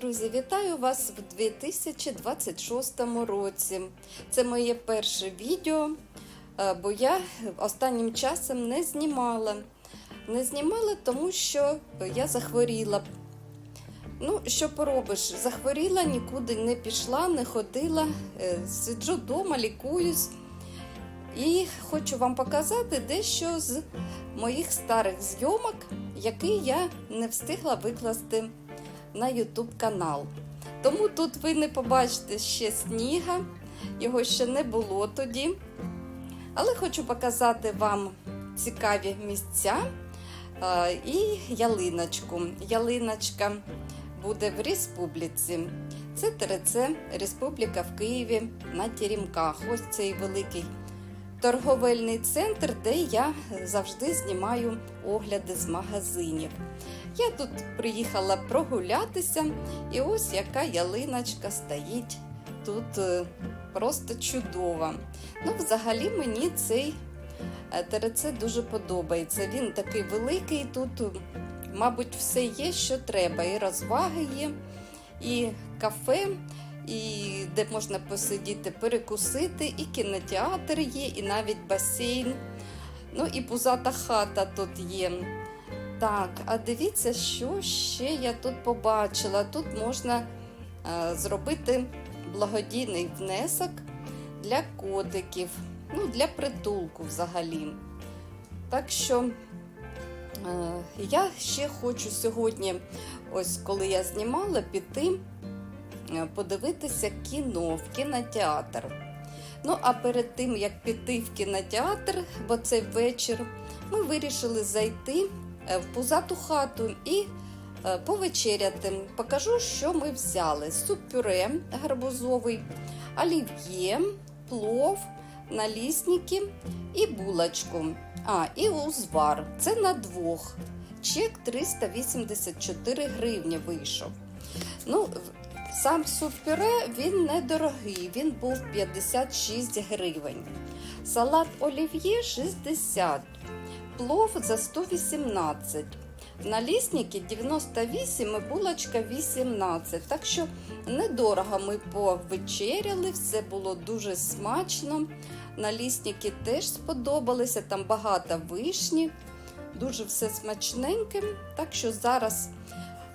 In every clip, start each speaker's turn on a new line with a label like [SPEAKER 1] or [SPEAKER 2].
[SPEAKER 1] Друзі, вітаю вас в 2026 році. Це моє перше відео, е, бо я останнім часом не знімала. Не знімала, тому що я захворіла. Ну, що поробиш? Захворіла, нікуди не пішла, не ходила, е, сиджу вдома, лікуюсь. І хочу вам показати дещо з моїх старих зйомок, які я не встигла викласти на YouTube канал. Тому тут ви не побачите ще сніга, його ще не було тоді. Але хочу показати вам цікаві місця а, і ялиночку. Ялиночка буде в республіці. Це ТРЦ Республіка в Києві на Теремках. Ось цей великий торговельний центр, де я завжди знімаю огляди з магазинів. Я тут приїхала прогулятися, і ось яка ялиночка стоїть тут е, просто чудова. Ну, взагалі мені цей е, ТРЦ дуже подобається. Він такий великий, тут, е, мабуть, все є, що треба. І розваги є, і кафе, і де можна посидіти, перекусити, і кінотеатр є, і навіть басейн. Ну і пузата хата тут є. Так, а дивіться, що ще я тут побачила. Тут можна е, зробити благодійний внесок для котиків, ну, для притулку взагалі. Так що е, я ще хочу сьогодні, ось коли я знімала, піти подивитися кіно в кінотеатр. Ну, а перед тим, як піти в кінотеатр, бо цей вечір, ми вирішили зайти е, в пузату хату і е, повечеряти. Покажу, що ми взяли: суп-пюре гарбузовий, олів'є, плов, налісники і булочку. А, і узвар. Це на двох. Чек 384 гривні вийшов. Ну, Сам суп-пюре він недорогий, він був 56 гривень. Салат олів'є 60, плов за 118. Налісники 98 і булочка 18. Так що недорого ми повечеряли, все було дуже смачно. Налісники теж сподобалися, там багато вишні, дуже все смачненьке. Так що зараз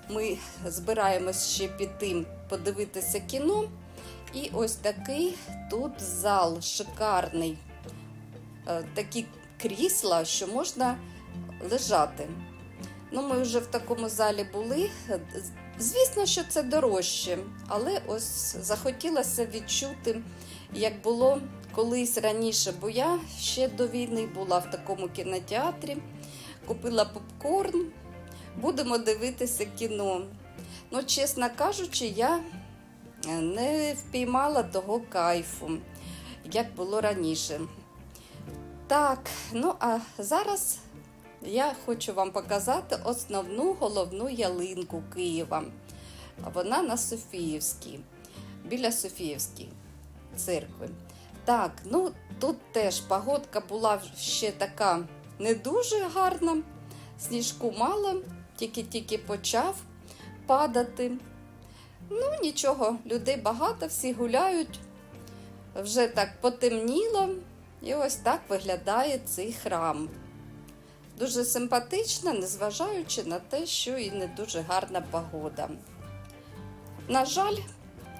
[SPEAKER 1] ми збираємось ще піти подивитися кіно. І ось такий тут зал шикарний. Е, Такі крісла, що можна лежати. Ну, ми вже в такому залі були. Звісно, що це дорожче, але ось захотілося відчути, як було колись раніше, бо я ще до війни була в такому кінотеатрі, купила попкорн, будемо дивитися кіно. Ну, чесно кажучи, я е, не впіймала того кайфу, як було раніше. Так, ну а зараз я хочу вам показати основну головну ялинку Києва. Вона на Софіївській, біля Софіївської церкви. Так, ну тут теж погодка була ще така не дуже гарна. Сніжку мало, тільки-тільки почав падати. Ну, нічого, людей багато, всі гуляють. Вже так потемніло, і ось так виглядає цей храм. Дуже симпатично, незважаючи на те, що і не дуже гарна погода. На жаль,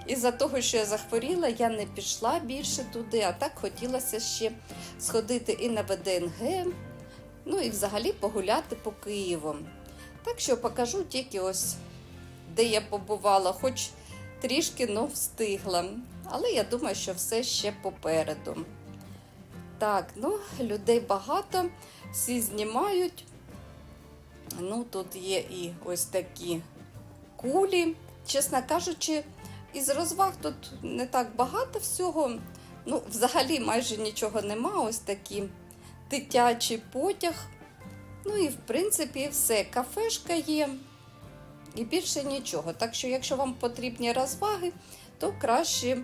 [SPEAKER 1] із-за того, що я захворіла, я не пішла більше туди, а так хотілося ще сходити і на ВДНГ, ну і взагалі погуляти по Києву. Так що покажу тільки ось, де я побувала, хоч трішки ну, встигла. Але я думаю, що все ще попереду. Так, ну, людей багато, всі знімають. Ну, тут є і ось такі кулі. Чесно кажучи, із розваг тут не так багато всього. Ну, взагалі майже нічого нема. Ось такі дитячий потяг. Ну і в принципі все. Кафешка є і більше нічого. Так що, якщо вам потрібні розваги, то краще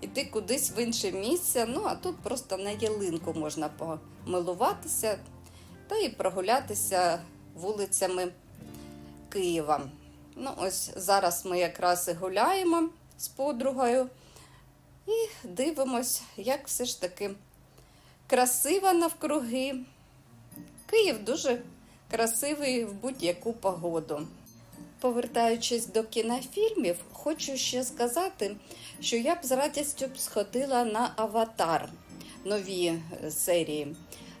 [SPEAKER 1] йти кудись в інше місце. Ну, а тут просто на ялинку можна помилуватися та і прогулятися вулицями Києва. Ну, ось зараз ми якраз і гуляємо з подругою і дивимось, як все ж таки красиво навкруги. Київ дуже красивий в будь-яку погоду. Повертаючись до кінофільмів, хочу ще сказати, що я б з радістю б сходила на Аватар нові е, серії.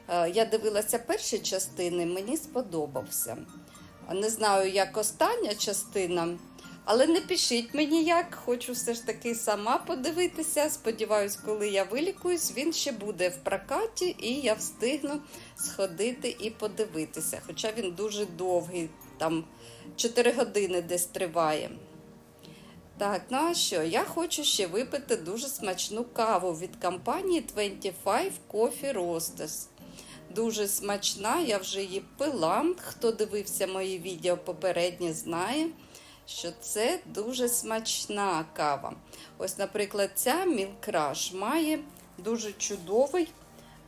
[SPEAKER 1] Е, Я дивилася перші частини, мені сподобався. Не знаю, як остання частина, але не пишіть мені як. Хочу все ж таки сама подивитися. Сподіваюсь, коли я вилікуюсь, він ще буде в прокаті, і я встигну сходити і подивитися. Хоча він дуже довгий, там 4 години десь триває. Так, ну а що? Я хочу ще випити дуже смачну каву від компанії 25 Coffee Roasters. Дуже смачна, я вже її пила. Хто дивився мої відео попередні, знає, що це дуже смачна кава. Ось, наприклад, ця Rush має дуже чудовий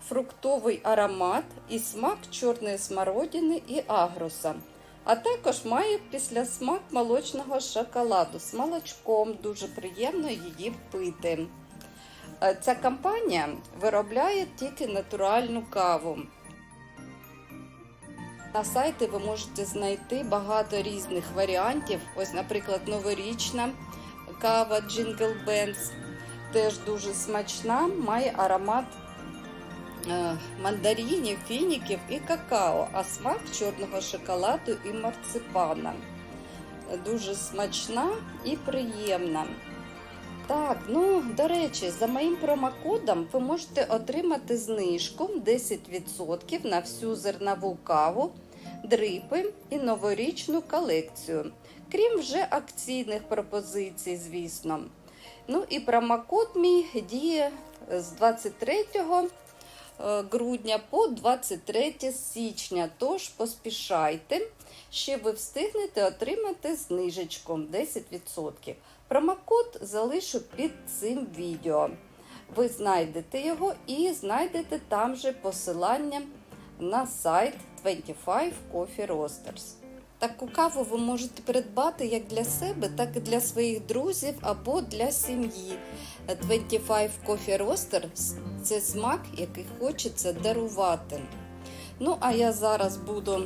[SPEAKER 1] фруктовий аромат і смак чорної смородини і агруса. А також має післясмак молочного шоколаду з молочком. Дуже приємно її пити. Е, Ця компанія виробляє тільки натуральну каву. На сайті ви можете знайти багато різних варіантів. Ось, наприклад, новорічна кава Jingle Bells. Теж дуже смачна, має аромат мандаринів, фініків і какао, а смак чорного шоколаду і марципана. Дуже смачна і приємна. Так, ну, до речі, за моїм промокодом ви можете отримати знижку 10% на всю зернову каву, дрипи і новорічну колекцію. Крім вже акційних пропозицій, звісно. Ну і промокод мій діє з 23 е, грудня по 23 січня. Тож поспішайте, ще ви встигнете отримати знижечку 10%. Промокод залишу під цим відео. Ви знайдете його і знайдете там же посилання на сайт 25 Coffee Roasters. Таку каву ви можете придбати як для себе, так і для своїх друзів або для сім'ї. 25 Coffee Roasters – це смак, який хочеться дарувати. Ну, а я зараз буду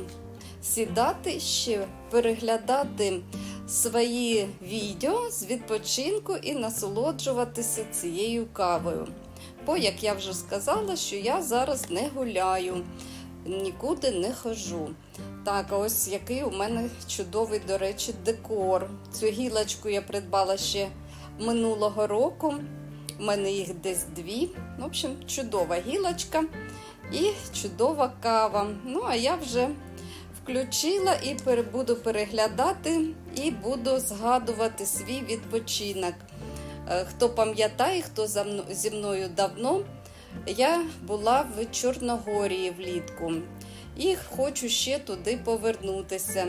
[SPEAKER 1] сідати ще переглядати свої відео з відпочинку і насолоджуватися цією кавою. Бо, як я вже сказала, що я зараз не гуляю, нікуди не хожу. Так, а ось який у мене чудовий, до речі, декор. Цю гілочку я придбала ще минулого року. У мене їх десь дві. В общем, чудова гілочка і чудова кава. Ну, а я вже включила і буду переглядати і буду згадувати свій відпочинок. Е, Хто пам'ятає, хто зі мною давно, я була в Чорногорії влітку і хочу ще туди повернутися,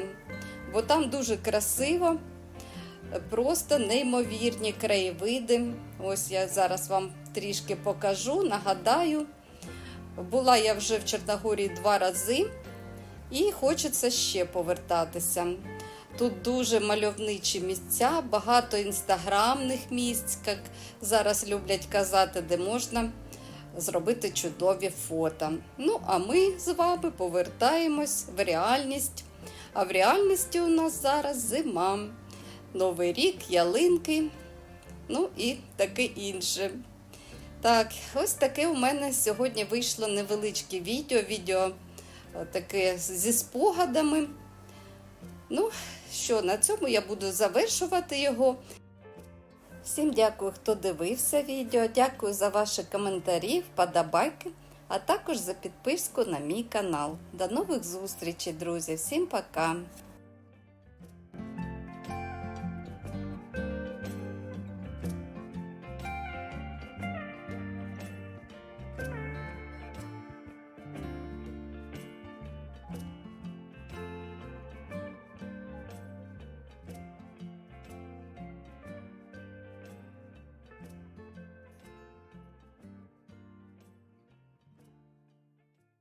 [SPEAKER 1] бо там дуже красиво, просто неймовірні краєвиди. Ось я зараз вам трішки покажу, нагадаю. Була я вже в Чорногорії два рази. І хочеться ще повертатися. Тут дуже мальовничі місця, багато інстаграмних місць, як зараз люблять казати, де можна зробити чудові фото. Ну, а ми з вами повертаємось в реальність. А в реальності у нас зараз зима, Новий рік, ялинки, ну і таке інше. Так, ось таке у мене сьогодні вийшло невеличке відео. Відео таке зі спогадами. Ну, що, на цьому я буду завершувати його. Всім дякую, хто дивився відео. Дякую за ваші коментарі, вподобайки, а також за підписку на мій канал. До нових зустрічей, друзі. Всім пока!